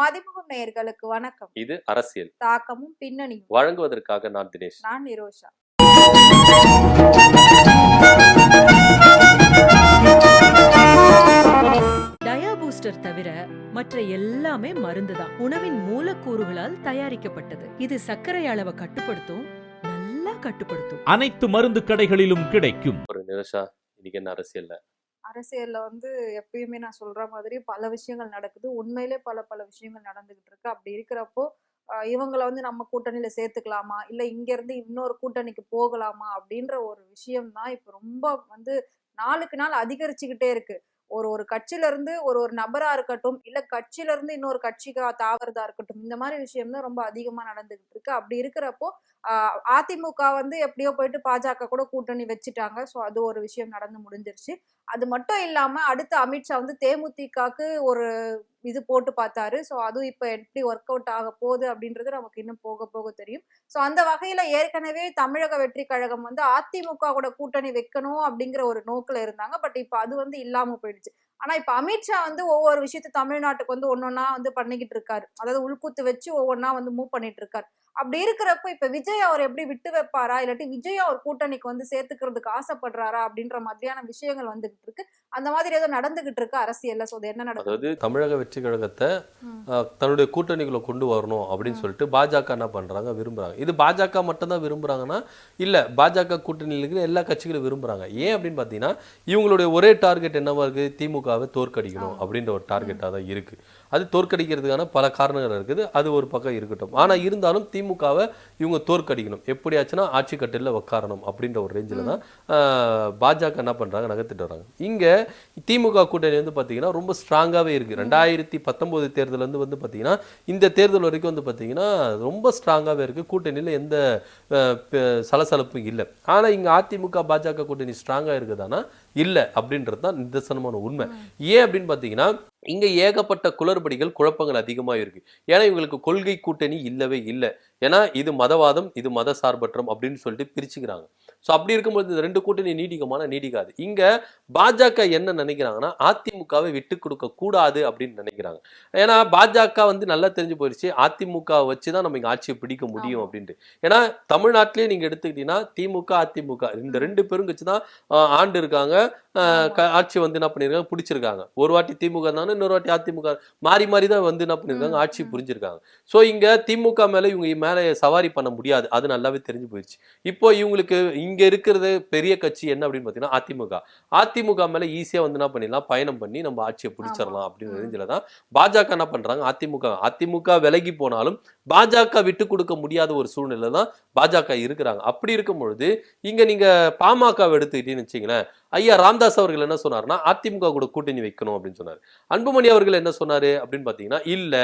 மதிமுகம் நேயர்களுக்கு வணக்கம். இது அரசியல். தாக்கமும் பின்னணியும். வழங்குவதற்காக நான் தினேஷ். நான் நிரோஷா. டயா பூஸ்டர் தவிர மற்ற எல்லாமே மருந்துதான். உணவின் மூலக்கூறுகளால் தயாரிக்கப்பட்டது. இது சர்க்கரை அளவை கட்டுப்படுத்தும் நல்லா கட்டுப்படுத்தும். அனைத்து மருந்து கடைகளிலும் கிடைக்கும். ஒரு நிமிஷா இன்னைக்கு என்ன அரசியல்ல? அரசியலில் வந்து எப்பயுமே நான் சொல்ற மாதிரி பல விஷயங்கள் நடக்குது. உண்மையிலே பல பல விஷயங்கள் நடந்துகிட்டு இருக்கு. அப்படி இருக்கிறப்போ இவங்களை வந்து நம்ம கூட்டணியில சேர்த்துக்கலாமா? இல்ல இங்க இருந்து இன்னொரு கூட்டணிக்கு போகலாமா? அப்படின்ற ஒரு விஷயம் தான் இப்ப ரொம்ப வந்து நாளுக்கு நாள் அதிகரிச்சுக்கிட்டே இருக்கு. ஒரு ஒரு கட்சியில இருந்து ஒரு ஒரு நபரா இருக்கட்டும் இல்ல கட்சியில இருந்து இன்னொரு கட்சிக்கு தாவறதா இருக்கட்டும் இந்த மாதிரி விஷயம் தான் ரொம்ப அதிகமா நடந்துகிட்டு இருக்கு. அப்படி இருக்கிறப்போ அதிமுக வந்து எப்படியோ போயிட்டு பாஜக கூட கூட்டணி வச்சுட்டாங்க. ஸோ அது ஒரு விஷயம் நடந்து முடிஞ்சிருச்சு. அது மட்டும் இல்லாம அடுத்து அமித்ஷா வந்து தேமுதிகக்கு ஒரு இது போட்டு பார்த்தாரு. ஸோ அதுவும் இப்போ எப்படி ஒர்க் அவுட் ஆக போகுது அப்படின்றது நமக்கு இன்னும் போக போக தெரியும். ஸோ அந்த வகையில் ஏற்கனவே தமிழக வெற்றி கழகம் வந்து அதிமுக கூட கூட்டணி வைக்கணும் அப்படிங்கிற ஒரு நோக்கில் இருந்தாங்க. பட் இப்போ அது வந்து இல்லாமல் போயிடுச்சு. ஆனால் இப்போ அமித்ஷா வந்து ஒவ்வொரு விஷயத்த தமிழ்நாட்டுக்கு வந்து ஒன்னொன்னா வந்து பண்ணிக்கிட்டு இருக்காரு. அதாவது உள்குத்து வச்சு ஒவ்வொன்றா வந்து மூவ் பண்ணிட்டு இருக்காரு. அப்படி இருக்கிறப்ப இப்ப விஜய் அவர் எப்படி விட்டு வைப்பாரா? இல்லாட்டி விஜய் அவர் கூட்டணிக்கு வந்து சேர்த்துக்கிறதுக்கு ஆசைப்படுறாரா? அப்படின்ற மாதிரியான விஷயங்கள் வந்துகிட்டு இருக்கு. அந்த மாதிரி ஏதோ நடந்துகிட்டு இருக்கு அரசியல்ல. சோ என்ன நடக்குது? அதாவது தமிழக வெற்றி கழகத்தை தன்னுடைய கூட்டணிக்குள்ள கொண்டு வரணும் அப்படின்னு சொல்லிட்டு பாஜக என்ன பண்றாங்க? விரும்புறாங்க. இது பாஜக மட்டும் தான் விரும்புறாங்கன்னா இல்ல பாஜக கூட்டணியில் இருக்கிற எல்லா கட்சிகளும் விரும்புறாங்க. ஏன் அப்படின்னு பாத்தீங்கன்னா இவங்களுடைய ஒரே டார்கெட் என்னவா இருக்கு? திமுகவை தோற்கடிக்கணும். அப்படின்ற ஒரு டார்கெட்டாக தான் இருக்கு. அது தோற்கடிக்கிறதுக்கான பல காரணங்கள் இருக்குது. அது ஒரு பக்கம் இருக்கட்டும். ஆனா இருந்தாலும் திமுகவை இவங்க தோற்கடிக்கணும். எப்படியாச்சுன்னா ஆட்சி கட்டில உட்காரணும் அப்படின்ற ஒரு ரேஞ்சில் தான் பாஜக என்ன பண்றாங்க? நகர்த்திட்டு வராங்க. இங்க திமுக கூட்டணி வந்து பாத்தீங்கன்னா ரொம்ப ஸ்ட்ராங்காவே இருக்கு. ரெண்டாயிரத்தி பத்தொன்பது தேர்தல் வந்து பாத்தீங்கன்னா இந்த தேர்தல் வரைக்கும் வந்து பாத்தீங்கன்னா ரொம்ப ஸ்ட்ராங்காவே இருக்கு. கூட்டணியில எந்த சலசலப்பும் இல்லை. ஆனா இங்க அதிமுக பாஜக கூட்டணி ஸ்ட்ராங்கா இருக்குதானா? இல்ல அப்படின்றது தான் நிதர்சனமான உண்மை. ஏன் அப்படின்னு பாத்தீங்கன்னா இங்க ஏகப்பட்ட குளறுபடிகள் குழப்பங்கள் அதிகமா இருக்கு ஏன்னா இவங்களுக்கு கொள்கை கூட்டணி இல்லவே இல்லை. ஏன்னா இது மதவாதம் இது மத சார்பற்றம் அப்படின்னு சொல்லிட்டு பிரிச்சுக்கிறாங்க. ஸோ அப்படி இருக்கும்போது இந்த ரெண்டு கூட்டணி நீடிக்குமான நீடிக்காது. இங்க பாஜக என்ன நினைக்கிறாங்கன்னா அதிமுகவை விட்டு கொடுக்க கூடாது அப்படின்னு நினைக்கிறாங்க. ஏன்னா பாஜக வந்து நல்லா தெரிஞ்சு போயிடுச்சு. அதிமுக வச்சு தான் நம்ம இங்க ஆட்சியை பிடிக்க முடியும். அப்படின்ட்டு. ஏன்னா தமிழ்நாட்டிலேயே நீங்க எடுத்துக்கிட்டீங்கன்னா திமுக அதிமுக இந்த ரெண்டு பேரும் கட்சி தான் ஆண்டு இருக்காங்க. ஆட்சி வந்து என்ன பண்ணிருக்காங்க? பிடிச்சிருக்காங்க. ஒரு வாட்டி திமுக இருந்தாலும் இன்னொரு வாட்டி அதிமுக. மாறி மாறி தான் வந்து என்ன பண்ணிருக்காங்க? ம், ஆட்சி. புரிஞ்சிருக்காங்க. ஸோ இங்க திமுக மேல இவங்க மேல சவாரி பண்ண முடியாது. அது நல்லாவே தெரிஞ்சு போயிடுச்சு இப்போ இவங்களுக்கு இங்க இருக்கிறது பெரிய கட்சி என்ன அப்படின்னு பாத்தீங்கன்னா அதிமுக. அதிமுக மேல ஈஸியா வந்து என்ன பண்ணிடலாம்? பயணம் பண்ணி நம்ம ஆட்சியை பிடிச்சிடலாம் அப்படின்ற ம். ரேஞ்சில தான் பாஜக என்ன பண்றாங்க? அதிமுக. அதிமுக விலகி போனாலும் பாஜக விட்டு கொடுக்க முடியாத ஒரு சூழ்நிலை தான் பாஜக இருக்கிறாங்க. அப்படி இருக்கும் பொழுது இங்க நீங்க பாமக எடுத்துக்கிட்டீங்கன்னு வச்சிங்களேன் ஐயா ராம்தாஸ் அவர்கள் என்ன சொன்னார்னா அதிமுக கூட கூட்டணி வைக்கணும் அப்படின்னு சொன்னார். அன்புமணி அவர்கள் என்ன சொன்னாரு அப்படின்னு பாத்தீங்கன்னா இல்ல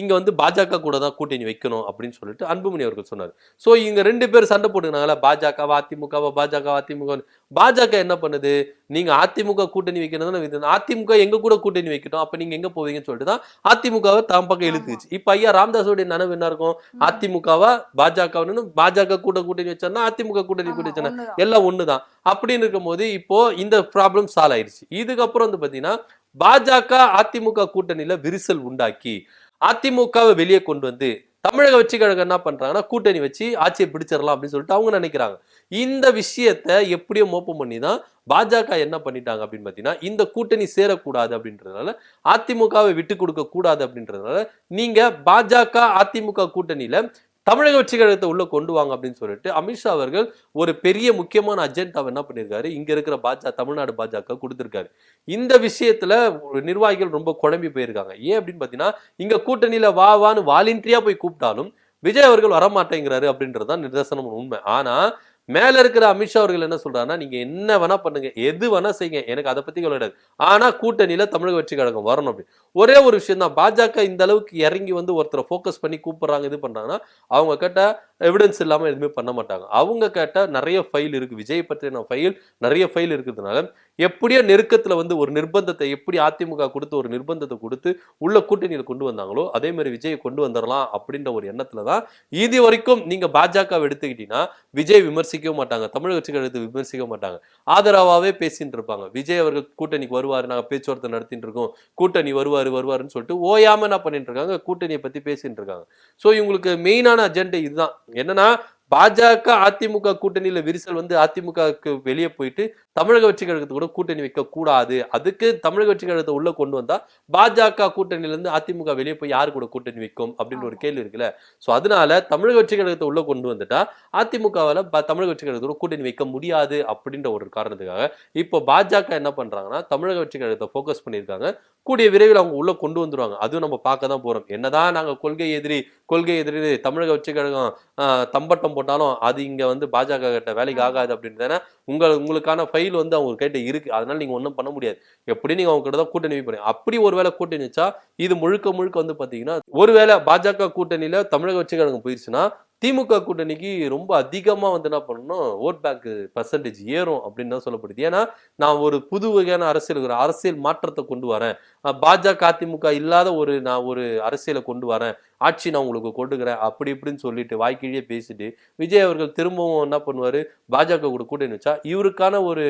இங்க வந்து பாஜக கூட தான் கூட்டணி வைக்கணும் அப்படின்னு சொல்லிட்டு அன்புமணி அவர்கள் சொன்னார். சோ இங்க ரெண்டு பேர் சண்டை போட்டுக்கினாங்களா? பாஜகவா அதிமுகவா பாஜக அதிமுக பாஜக என்ன பண்ணுது? நீங்க அதிமுக கூட்டணி வைக்கணும் அதிமுக எங்க கூட கூட்டணி வைக்கட்டும். அப்ப நீங்க எங்க போவீங்கன்னு சொல்லிட்டு தான் அதிமுகவை தாம் பக்கம் இழுத்துச்சு. இப்ப ஐயா ராமதாஸோடைய நனவு என்ன இருக்கும். அதிமுகவா? பாஜக பாஜக கூட கூட்டணி வச்சாருன்னா அதிமுக கூட்டணி வச்சானா ஒண்ணுதான். எல்லாம் ஒண்ணுதான். அப்படின்னு இருக்கும்போது இப்போ இந்த ப்ராப்ளம் சால்வ் ஆயிடுச்சு இதுக்கப்புறம் வந்து பாத்தீங்கன்னா பாஜக அதிமுக கூட்டணியில விரிசல் உண்டாக்கி அதிமுகவை வெளியே கொண்டு வந்து தமிழக வெற்றி கழகம் என்ன பண்றாங்கன்னா கூட்டணி வச்சு ஆட்சியை பிடிச்சிடலாம் அப்படின்னு சொல்லிட்டு அவங்க நினைக்கிறாங்க. இந்த விஷயத்த எப்படியோ மோப்பம் பண்ணி தான் பாஜக என்ன பண்ணிட்டாங்க அப்படின்னு பார்த்தீங்கன்னா இந்த கூட்டணி சேரக்கூடாது அப்படின்றதுனால அதிமுகவை விட்டு கொடுக்க கூடாது அப்படின்றதுனால நீங்க பாஜக அதிமுக கூட்டணியில தமிழக வெற்றி கழகத்தை உள்ள கொண்டு வாங்க அப்படின்னு சொல்லிட்டு அமித்ஷா அவர்கள் ஒரு பெரிய முக்கியமான அஜெண்டாவை என்ன பண்ணியிருக்காரு இங்க இருக்கிற பாஜக தமிழ்நாடு பாஜக கொடுத்திருக்காரு. இந்த விஷயத்துல ஒரு நிர்வாகிகள் ரொம்ப குழம்பி போயிருக்காங்க. ஏன் அப்படின்னு பாத்தீங்கன்னா இங்க கூட்டணியில வா வான்னு வாலண்டியா போய் கூப்பிட்டாலும் விஜய் அவர்கள் வரமாட்டேங்கிறாரு அப்படின்றது தான் நிதர்சனம் உண்மை. ஆனா மேல இருக்கிற அமித்ஷா அவர்கள் என்ன சொல்றாருன்னா நீங்க என்ன வேணா பண்ணுங்க எது வேணா செய்யுங்க எனக்கு அதை பத்தி கவலை கிடையாது. ஆனா கூட்டணியில தமிழக வெற்றி கழகம் வரணும் அப்படி. ஒரே ஒரு விஷயம் தான் பாஜக இந்த அளவுக்கு இறங்கி வந்து ஒருத்தரை ஃபோக்கஸ் பண்ணி கூப்பிடுறாங்க இது பண்றாங்கன்னா அவங்க கிட்ட எவிடன்ஸ் இல்லாமல் எதுவுமே பண்ண மாட்டாங்க. அவங்க கேட்டால் நிறைய ஃபைல் இருக்குது விஜய் பற்றின ஃபைல் நிறைய ஃபைல் இருக்கிறதுனால எப்படியோ நெருக்கத்தில் வந்து ஒரு நிர்பந்தத்தை எப்படி அதிமுக கொடுத்து ஒரு நிர்பந்தத்தை கொடுத்து உள்ள கூட்டணியில் கொண்டு வந்தாங்களோ அதே மாதிரி விஜயை கொண்டு வந்துடலாம் அப்படின்ற ஒரு எண்ணத்தில் தான் இது வரைக்கும் நீங்கள் பாஜக எடுத்துக்கிட்டீங்கன்னா விஜய் விமர்சிக்கவும் மாட்டாங்க. தமிழக கட்சிகள் எடுத்து விமர்சிக்க மாட்டாங்க. ஆதரவாகவே பேசிட்டு இருப்பாங்க. விஜய் அவர்கள் கூட்டணிக்கு வருவார் நாங்கள் பேச்சுவார்த்தை நடத்திட்டு இருக்கோம். கூட்டணி வருவார் வருவாருன்னு சொல்லிட்டு ஓயாமல் என்ன பண்ணிட்டு இருக்காங்க? கூட்டணியை பற்றி பேசிட்டு இருக்காங்க. ஸோ இவங்களுக்கு மெயினான அஜெண்டா இதுதான். என்னன்னா பாஜக அதிமுக கூட்டணியில விரிசல் வந்து அதிமுகவுக்கு வெளியே போயிட்டு தமிழக வெற்றி கழகத்துக்கு கூட கூட்டணி வைக்க கூடாது. அதுக்கு தமிழக வெற்றி கழகத்தை உள்ள கொண்டு வந்தா பாஜக கூட்டணியில இருந்து அதிமுக வெளியே போய் யாரு கூட கூட்டணி வைக்கும் அப்படின்னு ஒரு. கேள்வி இருக்குல்ல. சோ அதனால தமிழக வெற்றி கழகத்தை உள்ள கொண்டு வந்துட்டா அதிமுகவால தமிழக வெற்றி கழகத்தோட கூட்டணி வைக்க முடியாது அப்படின்ற ஒரு காரணத்துக்காக இப்போ பாஜக என்ன பண்றாங்கன்னா தமிழக வெற்றி கழகத்தை ஃபோக்கஸ் பண்ணியிருக்காங்க. கூடிய விரைவில் அவங்க உள்ள கொண்டு வந்துருவாங்க. அதுவும் நம்ம பார்க்க தான் போறோம். என்னதான் நாங்க கொள்கை எதிரி கொள்கை எதிரி தமிழக வெற்றி கழகம் ஆஹ், போட்டாலும் அது இங்க வந்து பாஜக கிட்ட வேலைக்கு ஆகாது அப்படின்னு உங்கள் உங்களுக்கான ஃபைல் வந்து அவங்க கிட்ட இருக்கு. அதனால நீங்க ஒன்றும் பண்ண முடியாது. எப்படி நீங்க அவங்க கிட்ட தான் கூட்டணி வைப்பீங்க. அப்படி ஒருவேளை கூட்டணி வச்சா இது முழுக்க முழுக்க வந்து பாத்தீங்கன்னா ஒருவேளை பாஜக கூட்டணியில தமிழக வெற்றி கழகம் போயிருச்சுன்னா திமுக கூட்டணிக்கு ரொம்ப அதிகமா வந்து என்ன பண்ணணும் ஓட் பேங்க் பர்சன்டேஜ் ஏறும் அப்படின்னு தான் சொல்லப்படுது. ஏன்னா நான் ஒரு புது வகையான அரசியல் ஒரு அரசியல் மாற்றத்தை கொண்டு வரேன். பாஜக அதிமுக இல்லாத ஒரு நான் ஒரு அரசியலை கொண்டு வரேன். ஆட்சி நான் உங்களுக்கு கொண்டுக்கிறேன் அப்படி இப்படின்னு சொல்லிட்டு வாய்க்கிழியே பேசிட்டு விஜய் அவர்கள் திரும்பவும் என்ன பண்ணுவார்? பாஜக கூட கூட்டணி வச்சா இவருக்கான ஒரு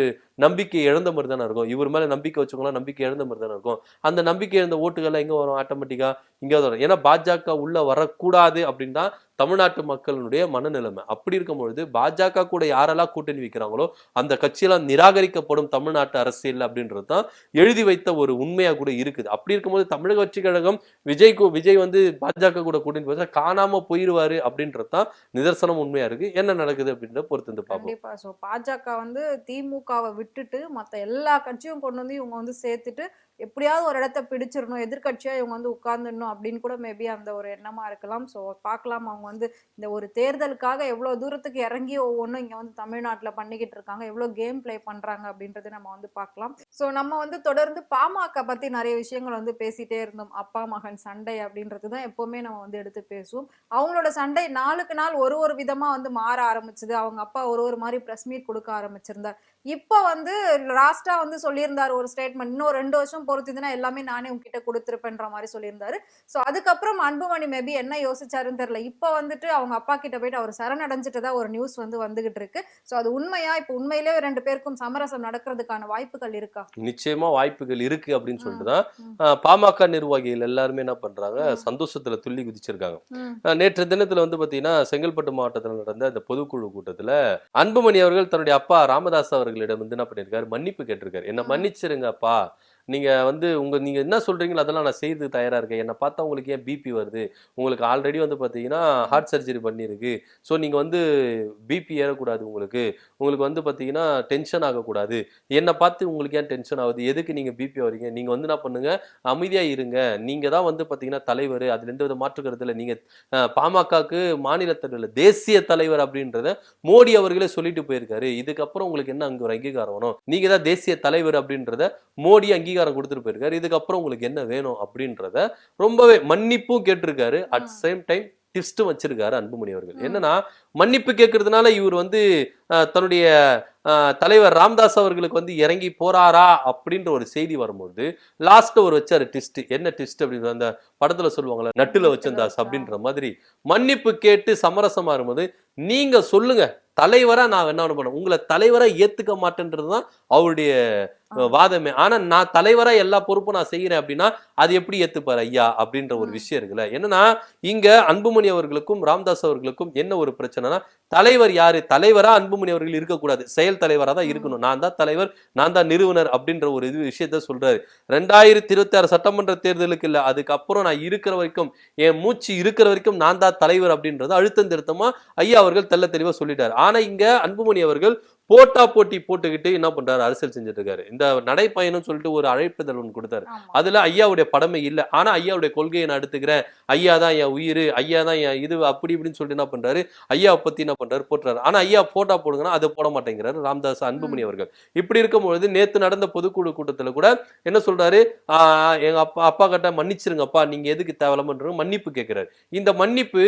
நம்பிக்கை இழந்த மாதிரி தானே இருக்கும். இவர் மேலே நம்பிக்கை வச்சவங்களாம் நம்பிக்கை இழந்த மாதிரி தானே இருக்கும். அந்த நம்பிக்கை இழந்த ஓட்டுகள்லாம் எங்கே வரும்? ஆட்டோமேட்டிக்காக இங்கேயாவது வரும். ஏன்னா பாஜக உள்ளே வரக்கூடாது அப்படின்னு தான் தமிழ்நாட்டு மக்களுடைய மனநிலைமை. அப்படி இருக்கும் பொழுது பாஜக கூட யாரெல்லாம் கூட்டணி வைக்கிறாங்களோ அந்த கட்சியெல்லாம் நிராகரிக்கப்படும் தமிழ்நாட்டு அரசியல் அப்படின்றது தான் எழுதி வைத்த ஒரு உண்மையாக கூட இருக்குது. அப்படி இருக்கும்போது தமிழக கட்சி கழகம் விஜய் விஜய் வந்து பாஜக கூட கூட்டணி வச்சா காணாம போயிருவாரு அப்படின்றது தான் நிதர்சனம் உண்மையா இருக்கு. என்ன நடக்குது அப்படின்றத பொறுத்து வந்து பார்ப்போம். பாஜக வந்து திமுகவை விட்டுட்டு மத்த எல்லா கட்சியும் கொண்டு வந்து இவங்க வந்து சேர்த்துட்டு எப்படியாவது ஒரு இடத்த பிடிச்சிடணும் எதிர்க்கட்சியா இவங்க வந்து உட்கார்ந்துடணும் அப்படின்னு கூட மேபி அந்த ஒரு எண்ணமா இருக்கலாம். சோ பார்க்கலாம். அவங்க வந்து இந்த ஒரு தேர்தலுக்காக எவ்வளவு தூரத்துக்கு இறங்கி ஒவ்வொன்றும் இங்க வந்து தமிழ்நாட்டுல பண்ணிக்கிட்டு இருக்காங்க. எவ்வளவு கேம் ப்ளே பண்றாங்க அப்படின்றத நம்ம வந்து பார்க்கலாம். சோ நம்ம வந்து தொடர்ந்து பாமக பத்தி நிறைய விஷயங்கள் வந்து பேசிட்டே இருந்தோம். அப்பா மகன் சண்டை அப்படின்றது தான் எப்பவுமே நம்ம வந்து எடுத்து பேசுவோம். அவங்களோட சண்டை நாளுக்கு நாள் ஒரு ஒரு விதமா வந்து மாற ஆரம்பிச்சது. அவங்க அப்பா ஒரு ஒரு மாதிரி பிரஸ் மீட் கொடுக்க ஆரம்பிச்சிருந்தார். இப்போ வந்து லாஸ்டா வந்து சொல்லியிருந்தாரு ஒரு ஸ்டேட்மெண்ட் இன்னும் ரெண்டு வருஷம் பொறுத்துதுன்னா எல்லாமே நானே உங்ககிட்ட கொடுத்துருப்பேன்ற மாதிரி சொல்லியிருந்தாரு. ஸோ அதுக்கப்புறம் அன்புமணி மேபி என்ன யோசிச்சாருன்னு தெரியல. இப்போ வந்துட்டு அவங்க அப்பா கிட்ட போயிட்டு அவர் சரணடைஞ்சிட்டதா ஒரு நியூஸ் வந்து வந்துகிட்டு இருக்கு. ஸோ அது உண்மையா? இப்போ உண்மையிலே ரெண்டு பேருக்கும் சமரசம் நடக்கிறதுக்கான வாய்ப்புகள் இருக்கா? நிச்சயமா வாய்ப்புகள் இருக்கு அப்படின்னு சொல்லிட்டு தான் பாமக நிர்வாகிகள் எல்லாருமே என்ன பண்றாங்க. சந்தோஷத்துல துள்ளி குதிச்சிருக்காங்க. நேற்று தினத்துல வந்து பாத்தீங்கன்னா செங்கல்பட்டு மாவட்டத்தில் நடந்த அந்த பொதுக்குழு கூட்டத்துல அன்புமணி அவர்கள் தன்னுடைய அப்பா ராமதாஸ் அவர்களிடம் வந்து என்ன பண்ணியிருக்காரு? மன்னிப்பு கேட்டிருக்காரு. என்ன ம். நீங்கள் வந்து உங்கள் நீங்கள் என்ன சொல்கிறீங்களோ அதெல்லாம் நான் செய்து தயாராக இருக்கேன். என்னை பார்த்தா உங்களுக்கு ஏன் பிபி வருது? உங்களுக்கு ஆல்ரெடி வந்து பார்த்தீங்கன்னா ஹார்ட் சர்ஜரி பண்ணியிருக்கு ஸோ நீங்கள் வந்து பிபி ஏறக்கூடாது உங்களுக்கு. உங்களுக்கு வந்து பார்த்தீங்கன்னா டென்ஷன் ஆகக்கூடாது. என்னை பார்த்து உங்களுக்கு ஏன் டென்ஷன் ஆகுது? எதுக்கு நீங்கள் பிபி வரீங்க நீங்கள் வந்து என்ன பண்ணுங்கள் அமைதியாக இருங்க. நீங்கள் தான் வந்து பார்த்தீங்கன்னா தலைவர். அதுல எந்த வித மாற்று கருத்து இல்லை. நீங்கள் பாமகக்கு மாநில தலைவர் தேசிய தலைவர் அப்படின்றத மோடி அவர்களே சொல்லிட்டு போயிருக்காரு. இதுக்கப்புறம் உங்களுக்கு என்ன அங்கே ஒரு அங்கீகாரம் வேணும்? நீங்கள் தான் தேசிய தலைவர் அப்படின்றத மோடி அங்கீகாரம் கொடுத்துட்டு போயிருக்காரு. இதுக்கப்புறம் உங்களுக்கு என்ன வேணும் அப்படின்றத ரொம்பவே மன்னிப்பும் கேட்டிருக்காரு. அட். சேம் டைம் டிஸ்டும் வச்சிருக்காரு அன்புமணி அவர்கள். என்னன்னா மன்னிப்பு கேட்கறதுனால இவர் வந்து தன்னுடைய தலைவர் ராம்தாஸ் அவர்களுக்கு வந்து இறங்கி போறாரா அப்படின்ற ஒரு செய்தி வரும்போது லாஸ்ட் ஒரு வச்சாரு டிஸ்ட் என்ன டிஸ்ட் அப்படின்னு அந்த படத்துல சொல்லுவாங்கல்ல நட்டுல வச்சிருந்தாஸ் அப்படின்ற மாதிரி. மன்னிப்பு கேட்டு சமரசமா இருக்கும்போது நீங்க சொல்லுங்க தலைவரா நான் என்ன பண்ண உங்களை தலைவரா ஏத்துக்க மாட்டேன்றது தான் அவருடைய வாதமே. ஆனா நான் தலைவரா எல்லா பொறுப்பும் நான் செய்யறேன் அப்படின்னா அது எப்படி ஏத்துப்பாரு ஐயா அப்படின்ற ஒரு. விஷயம் இருக்குல்ல. என்னன்னா இங்க அன்புமணி அவர்களுக்கும் ராம்தாஸ் அவர்களுக்கும் என்ன ஒரு பிரச்சனைனா தலைவர் யாரு? தலைவரா அன்புமணி அவர்கள் இருக்கக்கூடாது. செயல் தலைவரா தான். இருக்கணும். நான் தான் தலைவர் நான் தான் நிறுவனர் அப்படின்ற ஒரு இது விஷயத்த சொல்றாரு. ரெண்டாயிரத்தி இருபத்தி ஆறு சட்டமன்ற தேர்தலுக்கு இல்ல அதுக்கப்புறம் நான் இருக்கிற வரைக்கும் என் மூச்சு இருக்கிற வரைக்கும் நான் தான் தலைவர் அப்படின்றது அழுத்தம் திருத்தமா ஐயா அவர்கள் தெள்ள தெளிவா சொல்லிட்டாரு. ஆனா இங்க அன்புமணி அவர்கள் போட்டா போட்டி போட்டுக்கிட்டு என்ன பண்றாரு? அரசியல் செஞ்சுட்டு இருக்காரு இந்த நடைப்பயணம் சொல்லிட்டு ஒரு அழைப்புதல் ஒன்று கொடுத்தாரு. அதுல ஐயாவுடைய படமே இல்ல. ஆனா ஐயாவுடைய கொள்கையை நான் எடுத்துக்கிறேன். ஐயா தான் என் உயிர் ஐயா தான் என் இது அப்படி இப்படின்னு சொல்லிட்டு என்ன பண்றாரு? ஐயாவை பத்தி என்ன பண்றாரு? போட்டுறாரு. ஆனா ஐயா போட்டா போடுங்கன்னா அதை போட மாட்டேங்கிறாரு ராமதாஸ் அன்புமணி அவர்கள். இப்படி இருக்கும்பொழுது நேத்து நடந்த பொதுக்குழு கூட்டத்துல கூட என்ன சொல்றாரு? எங்க அப்பா அப்பா கிட்ட மன்னிச்சிருங்கப்பா. நீங்க எதுக்கு தேவையில்லாமன்ற மன்னிப்பு கேட்கிறாரு இந்த மன்னிப்பு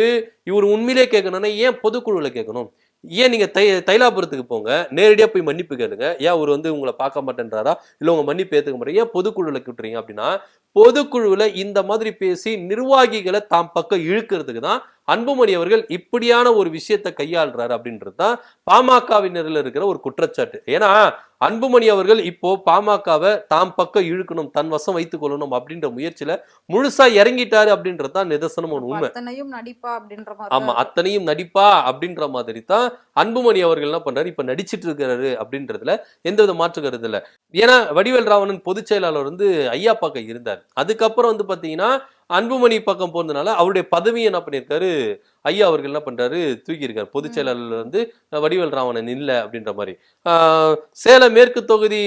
இவர் உண்மையிலே கேட்கணும்னா ஏன் பொதுக்குழுல கேட்கணும் ஏன் நீங்கள் தை தைலாபுரத்துக்கு போங்க? நேரடியாக போய் மன்னிப்பு கேளுங்க. ஏன் அவர் வந்து உங்களை பார்க்க மாட்டேன்றாரா? இல்லை உங்க மன்னிப்பு ஏற்றுக்க மாட்டேங்க ஏன் பொதுக்குழுவில் விட்டுறீங்க அப்படின்னா பொதுக்குழுவில் இந்த மாதிரி பேசி நிர்வாகிகளை தாம் பக்கம் இழுக்கிறதுக்கு தான் அன்புமணி அவர்கள் இப்படியான ஒரு விஷயத்தை கையாளுறாரு அப்படின்றது தான் பாமகவினரில் இருக்கிற ஒரு குற்றச்சாட்டு. ஏன்னா அன்புமணி அவர்கள் இப்போ பாமகவை தாம் பக்கம் இழுக்கணும் தன் வசம் வைத்துக் கொள்ளணும் அப்படின்ற முயற்சியில முழுசா இறங்கிட்டாரு அப்படின்றது தான் நிதர்சனம் ஒரு உண்மை. அத்தனையும் நடிப்பா அப்படின்ற ஆமா அத்தனையும் நடிப்பா அப்படின்ற மாதிரி தான் அன்புமணி அவர்கள் என்ன பண்றாரு இப்ப நடிச்சிட்டு இருக்காரு அப்படின்றதுல எந்த வித மாற்று கருத்து இல்ல. ஏன்னா வடிவேல் ராவணன் பொதுச் செயலாளர் வந்து ஐயா பக்கம் இருந்தார். அதுக்கப்புறம் வந்து பாத்தீங்கன்னா அன்புமணி பக்கம் போனதுனால அவருடைய பதவியை என்ன பண்ணியிருக்காரு ஐயா அவர்கள் என்ன பண்றாரு? தூக்கி இருக்காரு பொதுச் செயலாளர் வந்து வடிவேல் ராவணன் இல்ல அப்படின்ற மாதிரி. சேலம் மேற்கு தொகுதி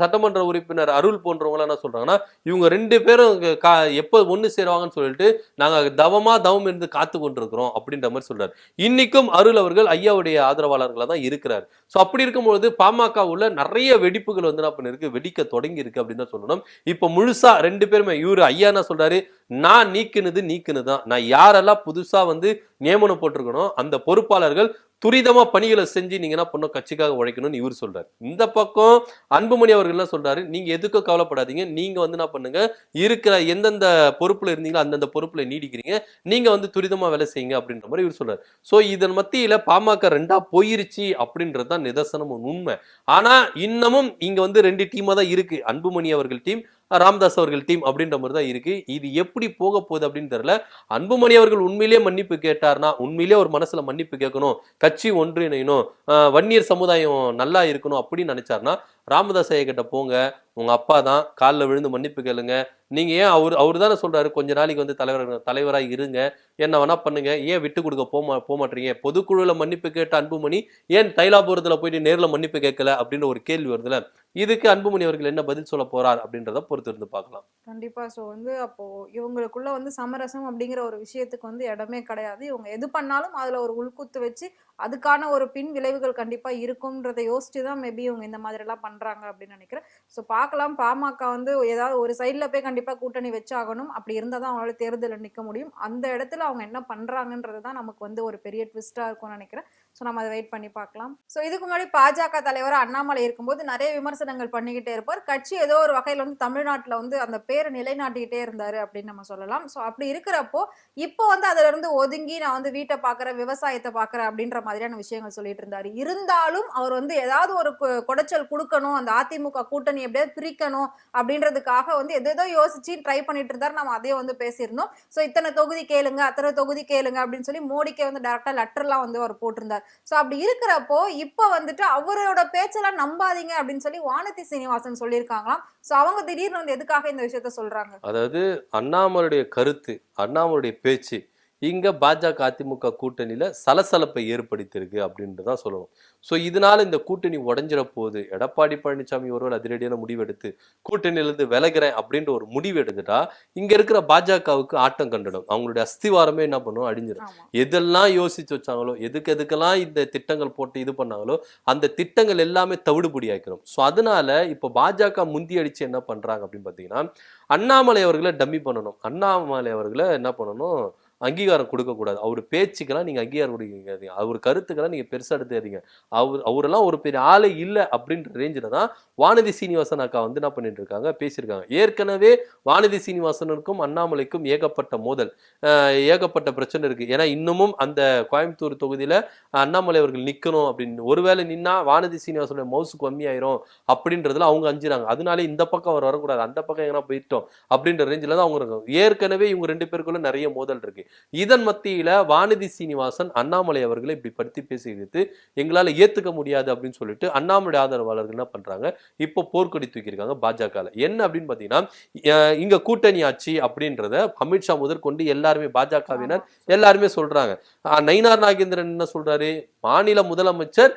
சட்டமன்ற உறுப்பினர் அருள் போன்றவங்க என்ன சொல்றாங்கன்னா இவங்க ரெண்டு பேரும் கா எப்போ ஒண்ணு சேருவாங்கன்னு சொல்லிட்டு நாங்க தவமா தவம் இருந்து காத்து கொண்டிருக்கிறோம் அப்படின்ற மாதிரி சொல்றாரு. இன்னைக்கும் அருள் அவர்கள் ஐயாவுடைய ஆதரவாளர்களா தான் இருக்கிறார். சோ அப்படி இருக்கும்பொழுது பாமக உள்ள நிறைய வெடிப்புகள் வந்து என்ன பண்ணிருக்கு? வெடிக்க தொடங்கி இருக்கு அப்படின்னு தான் சொல்லணும். இப்ப முழுசா ரெண்டு பேருமே இவரு ஐயா என்ன சொல்றாரு? நான் நீக்குனது நீக்குனது தான் நான் யாரெல்லாம் புதுசாக வந்து நியமனம் போட்டிருக்கணும் அந்த பொறுப்பாளர்கள் துரிதமாக பணிகளை செஞ்சு நீங்கள் என்ன பண்ணணும்? கட்சிக்காக உழைக்கணும்னு இவர் சொல்கிறார் இந்த பக்கம் அன்புமணி அவர்கள் என்ன நீங்கள் எதுக்கும் கவலைப்படாதீங்க. நீங்கள் வந்து என்ன பண்ணுங்க? இருக்கிற எந்தெந்த பொறுப்பில் இருந்தீங்களோ அந்தந்த பொறுப்பில் நீடிக்கிறீங்க. நீங்கள் வந்து துரிதமாக வேலை செய்யுங்க. அப்படின்ற மாதிரி இவர் சொல்கிறார் ஸோ இதன் மத்தியில் பாமக ரெண்டாக போயிருச்சு அப்படின்றது தான் நிதர்சனம் உண்மை. ஆனால் இன்னமும் இங்கே வந்து ரெண்டு டீமாக தான் இருக்குது அன்புமணி அவர்கள் டீம் ராமதாஸ் அவர்கள் டீம் அப்படின்ற மாதிரி தான் இருக்கு. இது எப்படி போக போகுது அப்படின்னு தெரியல. அன்புமணி அவர்கள் உண்மையிலேயே மன்னிப்பு கேட்டார்னா உண்மையிலேயே ஒரு மனசுல மன்னிப்பு கேட்கணும். கட்சி ஒன்றிணையணும் வன்னியர் சமுதாயம் நல்லா இருக்கணும் அப்படின்னு நினைச்சாருன்னா ராமதாஸ் ஐயா கிட்ட போங்க. உங்க அப்பா தான் காலில் விழுந்து மன்னிப்பு கேளுங்க. நீங்க ஏன் அவர் அவர் தானே சொல்றாரு கொஞ்ச நாளைக்கு வந்து தலைவர் தலைவராக இருங்க. என்ன வேணா பண்ணுங்க. ஏன் விட்டு கொடுக்க போமா போக மாட்டீங்க பொதுக்குழுவில் மன்னிப்பு கேட்ட அன்புமணி ஏன் தைலாபுரத்தில் போயிட்டு நேரில் மன்னிப்பு கேட்கல? அப்படின்னு ஒரு கேள்வி வருதுல இதுக்கு அன்புமணி அவர்கள் என்ன பதில் சொல்ல போறார் அப்படின்றத பொறுத்து இருந்து பார்க்கலாம். கண்டிப்பா. ஸோ வந்து அப்போ இவங்களுக்குள்ள வந்து சமரசம் அப்படிங்கிற ஒரு விஷயத்துக்கு வந்து இடமே கிடையாது. இவங்க எது பண்ணாலும் அதுல ஒரு உள்குத்து வச்சு அதுக்கான ஒரு பின் விளைவுகள் கண்டிப்பா இருக்கும்ன்றதை யோசிச்சு தான் மேபி இவங்க இந்த மாதிரி எல்லாம் பண்றாங்க அப்படின்னு நினைக்கிறேன். ஸோ பார்க்கலாம். பாமக வந்து ஏதாவது ஒரு சைடில் போய் கண்டிப்பா கூட்டணி வச்சாகணும். அப்படி இருந்தால் தான் அவங்களால தேர்தலில் நிற்க முடியும். அந்த இடத்துல அவங்க என்ன பண்றாங்கன்றது தான் நமக்கு வந்து ஒரு பெரிய ட்விஸ்டா இருக்கும்னு நினைக்கிறேன். ஸோ நம்ம அதை வெயிட் பண்ணி பார்க்கலாம். ஸோ இதுக்கு முன்னாடி பாஜக தலைவர் அண்ணாமலை இருக்கும்போது நிறைய விமர்சனங்கள் பண்ணிக்கிட்டே இருப்பார். கட்சி ஏதோ ஒரு வகையில் வந்து தமிழ்நாட்டில் வந்து அந்த பேரை நிலைநாட்டிக்கிட்டே இருந்தார் அப்படின்னு நம்ம சொல்லலாம். ஸோ அப்படி இருக்கிறப்போ இப்போ வந்து அதிலிருந்து ஒதுங்கி நான் வந்து வீட்டை பார்க்குறேன் விவசாயத்தை பார்க்குறேன் அப்படின்ற மாதிரியான விஷயங்கள் சொல்லிட்டு இருந்தார். இருந்தாலும் அவர் வந்து ஏதாவது ஒரு குடைச்சல் கொடுக்கணும் அந்த அதிமுக கூட்டணி எப்படியாவது பிரிக்கணும் அப்படின்றதுக்காக வந்து எதோ யோசிச்சு ட்ரை பண்ணிட்டு இருந்தார். நம்ம அதையே வந்து பேசியிருந்தோம். ஸோ இத்தனை தொகுதி கேளுங்க அத்தனை தொகுதி கேளுங்க அப்படின்னு சொல்லி மோடிக்கே வந்து டேரக்டா லெட்டர்லாம் வந்து அவர் போட்டிருந்தார். ஸோ அப்படி இருக்கிறப்போ இப்போ வந்துட்டு அவரோட பேச்செல்லாம் நம்பாதீங்க அப்படின்னு சொல்லி வானதி சீனிவாசன் சொல்லியிருக்காங்களாம். ஸோ அவங்க திடீர்னு வந்து எதுக்காக இந்த விஷயத்த சொல்றாங்க? அதாவது அண்ணாமலுடைய கருத்து அண்ணாமலுடைய பேச்சு இங்க பாஜக அதிமுக கூட்டணியில சலசலப்பை ஏற்படுத்தியிருக்கு அப்படின்ட்டு தான் சொல்லணும். ஸோ இதனால இந்த கூட்டணி உடஞ்சிட போகுது எடப்பாடி பழனிசாமி ஒருவர் அதிரடியான முடிவெடுத்து கூட்டணியிலிருந்து விலகிறேன் அப்படின்ற ஒரு முடிவு எடுத்துட்டா இங்க இருக்கிற பாஜகவுக்கு ஆட்டம் கண்டடும். அவங்களுடைய அஸ்திவாரமே என்ன பண்ணும்? அடிஞ்சிடும் ஆமா. எதெல்லாம் யோசிச்சு வச்சாங்களோ எதுக்கு எதுக்கெல்லாம் இந்த திட்டங்கள் போட்டு இது பண்ணாங்களோ அந்த திட்டங்கள் எல்லாமே தவிடுபடி ஆக்கிரும் ஸோ அதனால இப்போ பாஜக முந்தி அடிச்சு என்ன பண்றாங்க அப்படின்னு பார்த்தீங்கன்னா அண்ணாமலை அவர்களை டம்மி பண்ணணும். அண்ணாமலை அவர்களை என்ன பண்ணணும்? அங்கீகாரம் கொடுக்கக்கூடாது. அவர் பேச்சுக்கெல்லாம் நீங்கள் அங்கீகாரம் கொடுக்காதீங்க. அவர் கருத்துக்கெல்லாம் நீங்கள் பெருசாக எடுத்துக்காதீங்க. அவர் அவரெல்லாம் ஒரு பெரிய ஆளே இல்லை அப்படின்ற ரேஞ்சில் தான் வானதி சீனிவாசன் அக்கா வந்து என்ன பண்ணிட்டு இருக்காங்க பேசியிருக்காங்க. ஏற்கனவே வானதி சீனிவாசனுக்கும் அண்ணாமலைக்கும் ஏகப்பட்ட மோதல் ஏகப்பட்ட பிரச்சனை இருக்குது ஏன்னா இன்னமும் அந்த கோயம்புத்தூர் தொகுதியில் அண்ணாமலை அவர்கள் நிற்கணும் அப்படின்னு ஒருவேளை நின்னா வானதி சீனிவாசனுடைய மவுசு கம்மியாயிரும் அப்படின்றதுல அவங்க அஞ்சுறாங்க. அதனாலே இந்த பக்கம் அவர் வரக்கூடாது. அந்த பக்கம் எங்கன்னா போயிட்டோம் அப்படின்ற ரேஞ்சில் தான் அவங்க ஏற்கனவே இவங்க ரெண்டு பேருக்குள்ள நிறைய மோதல் இருக்கு. இதன் மத்தியில வானதி சீனிவாசன் அண்ணாமலை அவர்களை இப்படி படுத்தி பேசிக்கிட்டு எங்களால ஏத்துக்க முடியாது அப்படின்னு சொல்லிட்டு அண்ணாமலை ஆதரவாளர்கள் என்ன பண்றாங்க? இப்போ போர்க்கொடி தூக்கியிருக்காங்க பாஜக என்ன அப்படின்னு பாத்தீங்கன்னா அஹ் இங்க கூட்டணி ஆட்சி அப்படின்றத அமித்ஷா முதற்கொண்டு எல்லாருமே பாஜகவினர் எல்லாருமே சொல்றாங்க. ஆஹ் நயினார் நாகேந்திரன் என்ன சொல்றாரு? மாநில முதலமைச்சர்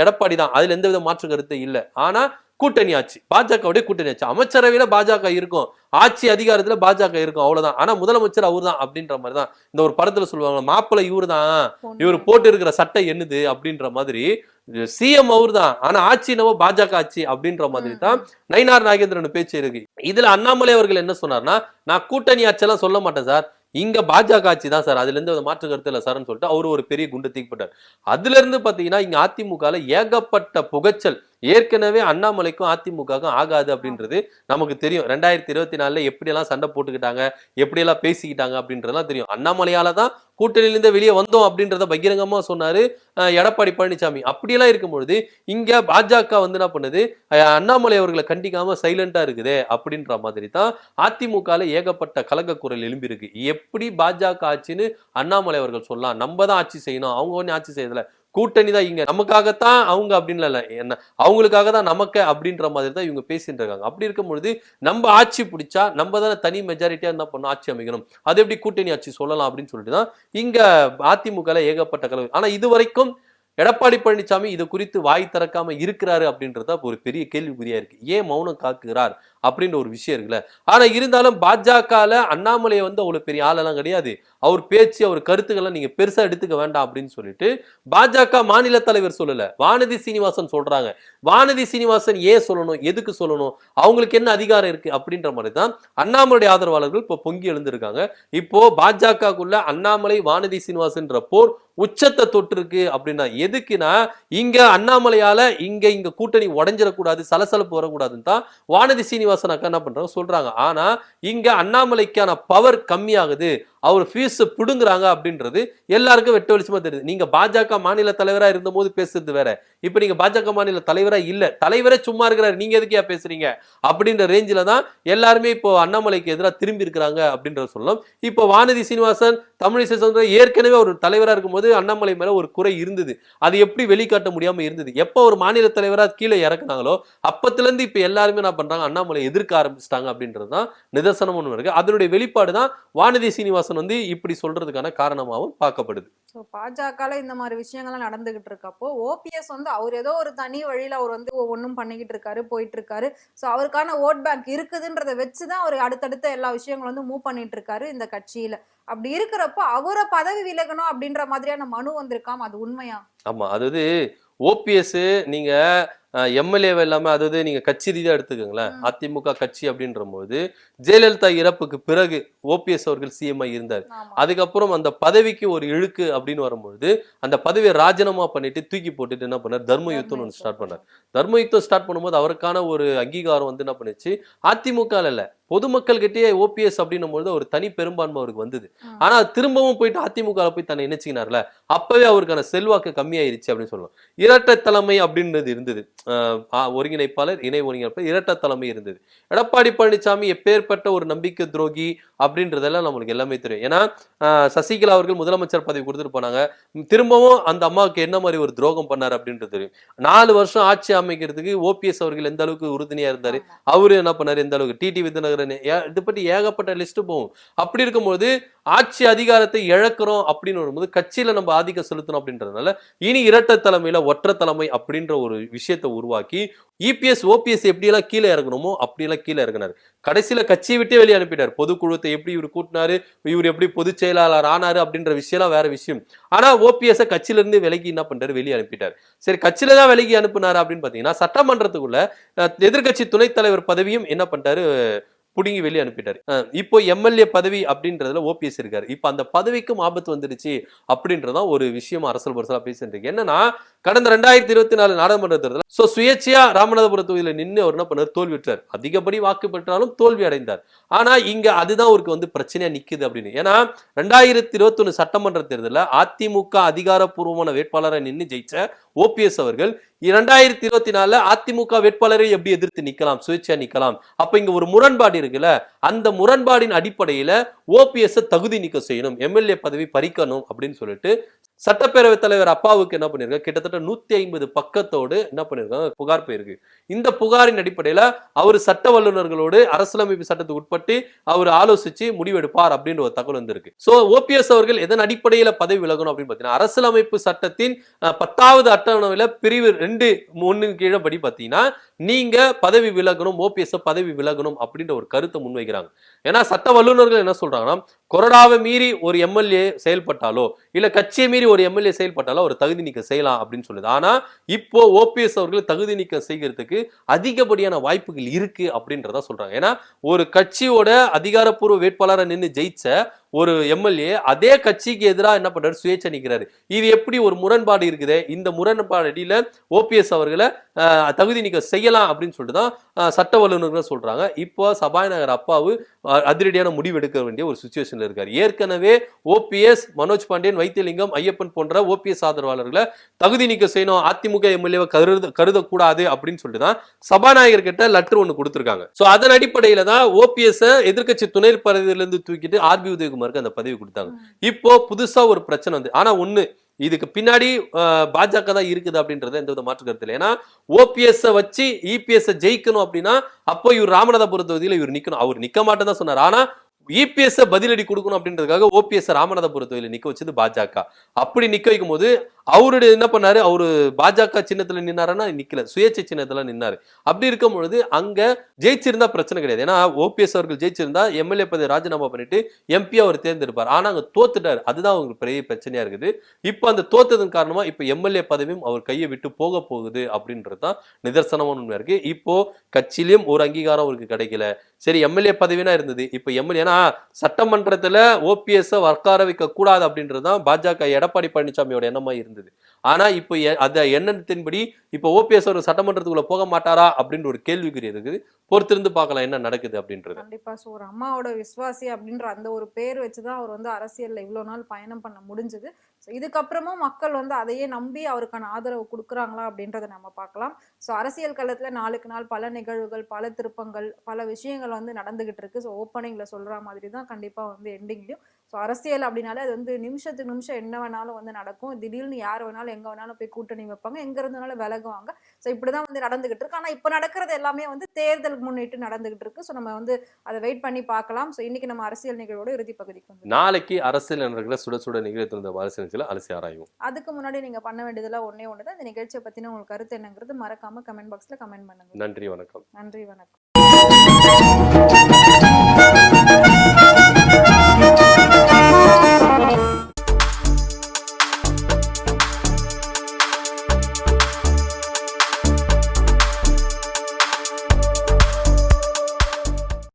எடப்பாடி தான். அதுல எந்த வித மாற்று கருத்து இல்லை. ஆனா கூட்டணி ஆட்சி பாஜகவுடைய கூட்டணி ஆட்சி அமைச்சரவையில பாஜக இருக்கும். ஆட்சி அதிகாரத்துல பாஜக இருக்கும். அவ்வளவுதான். ஆனா முதலமைச்சர் அவர் தான் அப்படின்ற மாதிரி தான் இந்த ஒரு படத்துல சொல்லுவாங்க மாப்பிள்ளை இவரு தான் இவர் போட்டு இருக்கிற சட்டை என்னது? அப்படின்ற மாதிரி. சிஎம் அவர் தான் ஆனா ஆட்சி என்னவோ பாஜக ஆட்சி அப்படின்ற மாதிரி தான் நயினார் நாகேந்திரன் பேச்சு இருக்கு. இதுல அண்ணாமலை அவர்கள் என்ன சொன்னார்னா நான் கூட்டணி ஆட்சியெல்லாம் சொல்ல மாட்டேன் சார். இங்க பாஜக ஆட்சி தான் சார். அதுல இருந்து மாற்று கருத்து இல்லை சார்னு சொல்லிட்டு அவரு ஒரு பெரிய குண்டு தூக்கிப்பட்டார் அதுல இருந்து பாத்தீங்கன்னா இங்க அதிமுகல ஏகப்பட்ட புகைச்சல் ஏற்கனவே அண்ணாமலைக்கும் அதிமுகவுக்கும் ஆகாது அப்படின்றது நமக்கு தெரியும். ரெண்டாயிரத்தி இருபத்தி நாலுல எப்படியெல்லாம் சண்டை போட்டுக்கிட்டாங்க எப்படியெல்லாம் பேசிக்கிட்டாங்க அப்படின்றதெல்லாம் தெரியும். அண்ணாமலையால தான் கூட்டணியிலிருந்து வெளியே வந்தோம் அப்படின்றத பகிரங்கமா சொன்னாரு எடப்பாடி பழனிசாமி. அப்படியெல்லாம் இருக்கும்பொழுது இங்க பாஜக வந்து என்ன பண்ணுது? அண்ணாமலை அவர்களை கண்டிக்காம சைலண்டா இருக்குது அப்படின்ற மாதிரி தான் அதிமுகல ஏகப்பட்ட கலக குரல் எழும்பியிருக்கு. எப்படி பாஜக ஆட்சின்னு அண்ணாமலை அவர்கள் சொல்லலாம். நம்ம தான் ஆட்சி செய்யணும். அவங்க ஒன்றும் ஆட்சி செய்யல கூட்டணி தான் இங்க. நமக்காகத்தான் அவங்க அப்படின்னு இல்லை என்ன அவங்களுக்காக தான் நமக்கு அப்படின்ற மாதிரி தான் இவங்க பேசிட்டு இருக்காங்க அப்படி இருக்கும் பொழுது நம்ம ஆட்சி பிடிச்சா நம்ம தானே தனி மெஜாரிட்டியா என்ன பண்ணணும்? ஆட்சி அமைக்கணும். அது எப்படி கூட்டணி ஆட்சி சொல்லலாம் அப்படின்னு சொல்லிட்டு தான் இங்க அதிமுகல ஏகப்பட்ட கலவை. ஆனா இது வரைக்கும் எடப்பாடி பழனிசாமி இது குறித்து வாய் திறக்காம இருக்கிறாரு அப்படின்றத ஒரு பெரிய கேள்விக்குறியா இருக்கு. ஏன் மௌனம் காக்குகிறார் அப்படின்ற ஒரு விஷயம் இருக்குல்ல. ஆனா இருந்தாலும் பாஜகல அண்ணாமலை வந்து அவ்வளவு பெரிய ஆளெல்லாம் கிடையாது. அவர் பேச்சு அவர் கருத்துக்களை நீங்க பெருசா எடுத்துக்க வேண்டாம் அப்படின்னு சொல்லிட்டு பாஜக மாநில தலைவர் சொல்லல. வானதி சீனிவாசன் சொல்றாங்க. வானதி சீனிவாசன் ஏன் சொல்லணும்? எதுக்கு சொல்லணும்? அவங்களுக்கு என்ன அதிகாரம் இருக்கு? அப்படின்ற மாதிரி தான் அண்ணாமலை ஆதரவாளர்கள் இப்போ பொங்கி எழுந்திருக்காங்க. இப்போ பாஜகக்குள்ள அண்ணாமலை வானதி சீனிவாசன்ற போர் உச்சத்தை தொட்டிருக்கு அப்படின்னா எதுக்குன்னா இங்க அண்ணாமலையால இங்க இங்க கூட்டணி உடஞ்சிடக்கூடாது சலசலப்பு வரக்கூடாதுன்னு தான் வானதி சீனிவாசன் அக்கா என்ன பண்றாங்க சொல்றாங்க. ஆனா இங்க அண்ணாமலைக்கான பவர் கம்மியாகுது அவர் ஃபீஸ் பிடுங்குறாங்க அப்படின்றது எல்லாருக்கும் வெட்ட வெளிச்சமா தெரியுது. நீங்க பாஜக மாநில தலைவரா இருந்தபோது பேசுறது வேற. இப்போ நீங்கள் பாஜக மாநில தலைவராக இல்லை தலைவரே சும்மா இருக்கிறார் நீங்கள் எதுக்கே பேசுகிறீங்க அப்படின்ற ரேஞ்சில் தான் எல்லாருமே இப்போ அண்ணாமலைக்கு எதிராக திரும்பி இருக்கிறாங்க அப்படின்றத சொல்லலாம் இப்போ வானதி சீனிவாசன் தமிழிசை சவுந்தரராஜன் ஏற்கனவே ஒரு தலைவராக இருக்கும்போது அண்ணாமலை மேலே ஒரு குறை இருந்தது. அது எப்படி வெளிக்காட்ட முடியாமல் இருந்தது? எப்போ ஒரு மாநில தலைவராக கீழே இறக்குனாங்களோ அப்பத்துலேருந்து இப்போ எல்லாருமே என்ன பண்ணுறாங்க அண்ணாமலை எதிர்க்க ஆரம்பிச்சிட்டாங்க அப்படின்றது தான் நிதர்சனம் ஒன்று இருக்குது அதனுடைய வெளிப்பாடு தான் வானதி சீனிவாசன் வந்து இப்படி சொல்கிறதுக்கான காரணமாகவும் பார்க்கப்படுது. ஸோ பாஜகல இந்த மாதிரி விஷயங்கள்லாம் நடந்துகிட்டு இருக்கப்போ ஓபிஎஸ் வந்து அவர் ஏதோ ஒரு தனி வழியில அவர் வந்து ஒன்றும் பண்ணிக்கிட்டு இருக்காரு போயிட்டு இருக்காரு. ஸோ அவருக்கான ஓட் பேங்க் இருக்குதுன்றதை வச்சு தான் அவர் அடுத்தடுத்த எல்லா விஷயங்களும் வந்து மூவ் பண்ணிட்டு இருக்காரு இந்த கட்சியில. அப்படி இருக்கிறப்போ அவரை பதவி விலகணும் அப்படின்ற மாதிரியான மனு வந்திருக்காம். அது உண்மையா? ஆமா அதாவது ஓபிஎஸ் நீங்க எம்எல்ஏவை இல்லாம அதாவது நீங்க கட்சி ரீதியா எடுத்துக்கோங்களேன். அதிமுக கட்சி அப்படின்ற போது ஜெயலலிதா இறப்புக்கு பிறகு ஓபிஎஸ் அவர்கள் சிஎம் இருந்தார். அதுக்கப்புறம் அந்த பதவிக்கு ஒரு இழுக்கு அப்படின்னு வரும்பொழுது அந்த பதவியை ராஜினாமா பண்ணிட்டு தூக்கி போட்டுட்டு என்ன பண்ணார்? தர்ம யுத்தம்னு ஒன்று ஸ்டார்ட் பண்ணார். தர்ம யுத்தம் ஸ்டார்ட் பண்ணும்போது அவருக்கான ஒரு அங்கீகாரம் வந்து என்ன பண்ணுச்சு? அதிமுக இல்ல பொதுமக்கள் கிட்டயே ஓபிஎஸ் அப்படின்னும் பொழுது ஒரு தனி பெரும்பான்மை அவருக்கு வந்தது. ஆனா திரும்பவும் போயிட்டு அதிமுக போய் தன்னை இணைச்சிக்கினார்ல அப்பவே அவருக்கான செல்வாக்கு கம்மியாயிருச்சு அப்படின்னு சொல்லலாம். இரட்டை தலைமை அப்படின்றது இருந்தது. ஒருங்கிணைப்பாளர் இணை ஒருங்கிணைப்பாளர் இரட்டை தலைமை இருந்தது. எடப்பாடி பழனிசாமி எப்பேற்பட்ட ஒரு நம்பிக்கை துரோகி அப்படின்றதெல்லாம் நம்மளுக்கு எல்லாமே தெரியும். ஏன்னா சசிகலா அவர்கள் முதலமைச்சர் பதவி கொடுத்துட்டு போனாங்க. திரும்பவும் அந்த அம்மாவுக்கு என்ன மாதிரி ஒரு துரோகம் பண்ணார் அப்படின்றது தெரியும். நாலு வருஷம் ஆட்சி அமைக்கிறதுக்கு ஓபிஎஸ் அவர்கள் எந்த அளவுக்கு உறுதுணையா இருந்தாரு. அவரு என்ன பண்ணாரு? எந்த அளவுக்கு? டிடி வித்யநகரன் ஏ- இது பற்றி ஏகப்பட்ட லிஸ்ட் போகும். அப்படி இருக்கும்போது ஆட்சி அதிகாரத்தை இழக்கிறோம் அப்படின்னு வரும்போது கட்சியில நம்ம ஆதிக்கம் செலுத்தணும் அப்படின்றதுனால இனி இரட்டை தலைமையில ஒற்றை தலைமை அப்படின்ற ஒரு விஷயத்தை உருவாக்கி இபிஎஸ் ஓபிஎஸ் எப்படியெல்லாம் கீழே இறங்கணுமோ அப்படியெல்லாம் கீழே இறங்கினார். கடைசியில கட்சியை விட்டே வெளியே அனுப்பிட்டார். பொதுக்குழுத்தை எப்படி இவர் கூட்டினாரு? இவர் எப்படி பொதுச் செயலாளர் ஆனாரு அப்படின்ற விஷயம்லாம் வேற விஷயம். ஆனா ஓபிஎஸ் கட்சியில இருந்து விலகி என்ன பண்றாரு வெளியே அனுப்பிட்டார். சரி கட்சியில தான் விலகி அனுப்புனாரு அப்படின்னு பாத்தீங்கன்னா சட்டமன்றத்துக்குள்ள எதிர்கட்சி எதிர்க்கட்சி துணைத் தலைவர் பதவியும் என்ன பண்ணிட்டாரு? புடுங்கி வெளியே அனுப்பிட்டார். இப்போ எம்எல்ஏ பதவி அப்படின்றதுல ஓபிஎஸ் இருக்காரு. இப்போ அந்த பதவிக்கும் ஆபத்து வந்துடுச்சு அப்படின்றதான் ஒரு விஷயம் அரசல் பரசலாக பேசிட்டு இருக்கு. என்னன்னா கடந்த ரெண்டாயிரத்தி இருபத்தி நாலு நாடாளுமன்ற தேர்தல் சோ சுயேட்சையா ராமநாதபுரம் தொகுதியில் நின்று அவர் என்ன பண்ணார்? தோல்வி அதிகப்படி வாக்கு பெற்றாலும் தோல்வி அடைந்தார். ஆனா இங்க அதுதான் அவருக்கு வந்து பிரச்சனையா நிக்குது அப்படின்னு. ஏன்னா ரெண்டாயிரத்தி இருபத்தி சட்டமன்ற தேர்தலில் அதிமுக அதிகாரப்பூர்வமான வேட்பாளரை நின்று ஜெயிச்ச ஓபிஎஸ் அவர்கள் இரண்டாயிரத்தி இருபத்தி நாலுல அதிமுக வேட்பாளரை எப்படி எதிர்த்து நிக்கலாம்? சுயேட்சையா நிக்கலாம். அப்ப இங்க ஒரு முரண்பாடு இருக்குல்ல? அந்த முரண்பாடின் அடிப்படையில ஓபிஎஸ் தகுதி நீக்கம் செய்யணும் எம்எல்ஏ பதவி பறிக்கணும் அப்படின்னு சொல்லிட்டு சட்டப்பேரவைத் தலைவர் அப்பாவுக்கு என்ன பண்ணியிருக்காங்க கிட்டத்தட்ட நூத்தி ஐம்பது பக்கத்தோடு என்ன பண்ணிருக்காங்க புகார் போயிருக்கு. இந்த புகாரின் அடிப்படையில அவர் சட்ட வல்லுநர்களோடு அரசியலமைப்பு சட்டத்துக்கு உட்பட்டு அவர் ஆலோசிச்சு முடிவெடுப்பார் அப்படின்ற ஒரு தகவல் வந்திருக்கு. சோ ஓபிஎஸ் அவர்கள் எதன் அடிப்படையில பதவி விலகணும் அப்படின்னு பாத்தீங்கன்னா அரசியலமைப்பு சட்டத்தின் பத்தாவது அட்டவணையில பிரிவு ரெண்டு ஒன்னு கீழே படி பாத்தீங்கன்னா நீங்க பதவி விலகணும் ஓபிஎஸ் பதவி விலகணும் அப்படின்ற ஒரு கருத்தை முன்வைக்கிறாங்க. ஏன்னா சட்ட வல்லுநர்கள் என்ன சொல்றாங்கன்னா கொரோடாவை மீறி ஒரு எம்எல்ஏ செயல்பட்டாலோ இல்ல கட்சியை மீறி ஒரு எம்எல்ஏ செயல்பட்டாலோ ஒரு தகுதி நீக்கம் செய்யலாம் அப்படின்னு சொல்லுது. ஆனா இப்போ ஓபிஎஸ் அவர்கள் தகுதி நீக்கம் செய்கிறதுக்கு அதிகப்படியான வாய்ப்புகள் இருக்கு அப்படின்றத சொல்றாங்க. ஏன்னா ஒரு கட்சியோட அதிகாரப்பூர்வ வேட்பாளரை நின்று ஜெயிச்ச ஒரு எம்எல்ஏ அதே கட்சிக்கு எதிராக என்ன பண்றாரு? சுயேட்சை நிற்கிறாரு இது எப்படி ஒரு முரண்பாடு இருக்குது? இந்த முரண்பாடு அடியில் ஓபிஎஸ் அவர்களை தகுதி நீக்கம் செய்யலாம் அப்படின்னு சொல்லிட்டு தான் சட்ட வல்லுநர்கள் சொல்றாங்க. இப்போ சபாநாயகர் அப்பாவு அதிரடியான முடிவு எடுக்க வேண்டிய ஒரு சுச்சுவேஷன்ல இருக்காரு. ஏற்கனவே ஓபிஎஸ் மனோஜ் பாண்டியன் வைத்தியலிங்கம் ஐயப்பன் போன்ற ஓபிஎஸ் ஆதரவாளர்களை தகுதி நீக்கம் செய்யணும் அதிமுக எம்எல்ஏவை கருத கருதக்கூடாது அப்படின்னு சொல்லிட்டு தான் சபாநாயகர் கிட்ட லெட்டர் ஒன்று கொடுத்துருக்காங்க. சோ அதன் அடிப்படையில தான் ஓபிஎஸ் எதிர்க்கட்சி துணை பதவியில இருந்து தூக்கிட்டு ஆர்பி உதயகுமாருக்கு அந்த பதவி கொடுத்தாங்க. இப்போ புதுசா ஒரு பிரச்சனை வந்து ஆனா ஒண்ணு இதுக்கு பின்னாடி பாஜக தான் இருக்குது அப்படின்றது எந்த வித மாற்று கருத்து இல்லை. ஏன்னா ஓபிஎஸ் வச்சு இபிஎஸ் ஜெயிக்கணும் அப்படின்னா அப்போ இவர் ராமநாதபுரம் தொகுதியில் இவர் நிக்கணும். அவர் நிக்க மாட்டேன் தான் சொன்னார். ஆனா இபிஎஸ் பதிலடி கொடுக்கணும் அப்படின்றதுக்காக ஓபிஎஸ் ராமநாதபுரம் தொகுதியில் நிக்க வச்சது பாஜக. அப்படி நிக்க வைக்கும் போது அவருடைய என்ன பண்ணாரு? அவரு பாஜக சின்னத்துல நின்னாருன்னா நிக்கல. சுயேட்சை சின்னத்துல நின்னாரு. அப்படி இருக்கும் பொழுது அங்க ஜெயிச்சிருந்தா பிரச்சனை கிடையாது. ஏன்னா ஓபிஎஸ் அவர்கள் ஜெயிச்சிருந்தா எம்எல்ஏ பதவி ராஜினாமா பண்ணிட்டு எம்பி அவர் தேர்ந்தெடுப்பார். ஆனா அங்க தோத்துட்டாரு. அதுதான் அவங்களுக்கு பெரிய பிரச்சனையா இருக்குது. இப்போ அந்த தோத்ததன் காரணமா இப்போ எம்எல்ஏ பதவியும் அவர் கையை விட்டு போக போகுது அப்படின்றது தான் நிதர்சனமான உண்மையா இருக்கு. இப்போ கட்சியிலும் ஒரு அங்கீகாரம் அவருக்கு கிடைக்கல. சரி எம்எல்ஏ பதவினா இருந்தது. இப்போ எம்எல்ஏ ஏன்னா சட்டமன்றத்துல ஓபிஎஸ் உட்கார வைக்க கூடாது அப்படின்றது தான் பாஜக எடப்பாடி பழனிசாமியோட எண்ணமா இருந்தது. ஆனா இப்போ அதை அந்த எண்ணத்தின்படி இப்போ ஓபிஎஸ் ஒரு சட்டமன்றத்துக்குள்ள போக மாட்டாரா அப்படின்ற ஒரு கேள்விக்குறி இருக்குது. பொறுத்திருந்து பார்க்கலாம் என்ன நடக்குது அப்படின்றது. கண்டிப்பா. ஸோ ஒரு அம்மாவோட விசுவாசி அப்படின்ற அந்த ஒரு பேர் வச்சுதான் அவர் வந்து அரசியல்ல இவ்வளவு நாள் பயணம் பண்ண முடிஞ்சது. ஸோ இதுக்கப்புறமும் மக்கள் வந்து அதையே நம்பி அவருக்கான ஆதரவு கொடுக்குறாங்களா அப்படின்றத நம்ம பார்க்கலாம். ஸோ அரசியல் களத்துல நாளுக்கு நாள் பல நிகழ்வுகள் பல திருப்பங்கள் பல விஷயங்கள் வந்து நடந்துகிட்டு இருக்கு. ஸோ ஓப்பனிங்ல சொல்ற மாதிரி தான் கண்டிப்பா வந்து எண்டிங்லையும் ஸோ அரசியல் அப்படின்னாலே அது வந்து நிமிஷத்துக்கு நிமிஷம் என்ன வேணாலும் வந்து நடக்கும். திடீர்னு யார் வேணாலும் எங்க வேணாலும் போய் கூட்டணி வைப்பாங்க. எங்க இருந்தனாலும் விலகுவாங்க. ஸோ இப்படிதான் வந்து நடந்துகிட்டு இருக்கு. ஆனா இப்போ நடக்கிறது எல்லாமே வந்து தேர்தலுக்கு முன்னிட்டு நடந்துகிட்டு இருக்கு. ஸோ நம்ம வந்து அதை வெயிட் பண்ணி பார்க்கலாம். ஸோ இன்னைக்கு நம்ம அரசியல் நிகழ்வோட இறுதி பகுதிக்கு நாளைக்கு அரசியல் நடக்கிற சுட சுட நிகழ்த்து வந்த அரசியல் நிகழ்ச்சியில அலசி ஆராயும் அதுக்கு முன்னாடி நீங்க பண்ண வேண்டியதெல்லாம் ஒண்ணே ஒன்று தான் இந்த நிகழ்ச்சியை பத்தின உங்களுக்கு கருத்து என்னங்கிறது மறக்காம கமெண்ட் பாக்ஸ்ல கமெண்ட் பண்ணுங்க. நன்றி வணக்கம். நன்றி வணக்கம்.